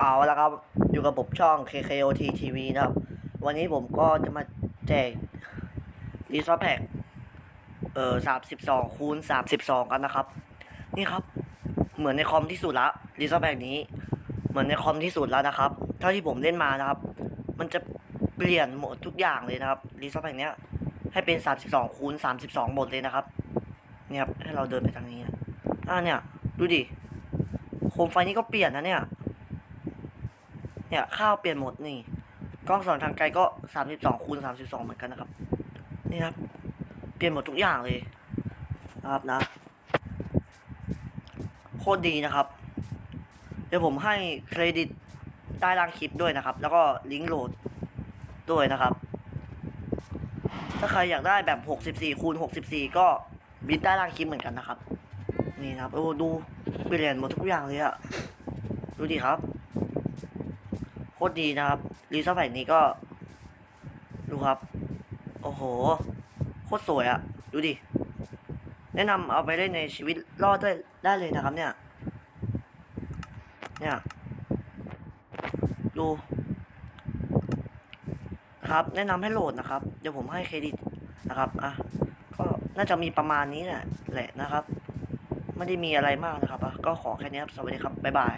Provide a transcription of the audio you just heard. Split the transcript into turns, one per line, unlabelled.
เอาละครับอยู่กับผมช่อง KKOT TV นะครับ วันนี้ผมก็จะมาแจกรีซอสแพ็กเอ่อสามสิบสองคูณสามสิบสองกันนะครับ นี่ครับ เหมือนในคอมที่สุดละรีซอสแพ็กนี้ เหมือนในคอมที่สุดแล้วนะครับ เท่าที่ผมเล่นมานะครับ มันจะเปลี่ยนหมดทุกอย่างเลยนะครับรีซอสแพ็กเนี้ยให้เป็นสามสิบสองคูณสามสิบสองหมดเลยนะครับเนี่ยครับให้เราเดินไปทางนี้อ่าเนี่ย ดูดิโคมไฟนี้ก็เปลี่ยนนะเนี่ย เนี่ยข้าวเปลี่ยนหมดนี่ กล้องส่องทางไกลก็สามสิบสองคูณสามสิบสองเหมือนกันนะครับ นี่ครับ เปลี่ยนหมดทุกอย่างเลยนะครับนะ โคตรดีนะครับ เดี๋ยวผมให้เครดิตใต้ล่างคลิปด้วยนะครับ แล้วก็ลิงก์โหลดด้วยนะครับ ถ้าใครอยากได้แบบหกสิบสี่คูณหกสิบสี่ก็บินใต้ล่างคลิปเหมือนกันนะครับ นี่นะครับโอ้ดูเปลี่ยนหมดทุกอย่างเลยอะดูดิครับ โคตรดีนะครับรีซอสแผ่นนี้ก็ ดูครับ โอ้โห โคตรสวยอะดูดิ แนะนำเอาไปเล่นในชีวิตรอดได้ได้เลยนะครับเนี่ย เนี่ย ดู ครับ แนะนำให้โหลดนะครับ เดี๋ยวผมให้เครดิตนะครับอะก็น่าจะมีประมาณนี้แหละแหละนะครับ ไม่ได้มีอะไรมากนะครับอะก็ขอแค่นี้ครับ สวัสดีครับ บ๊ายบาย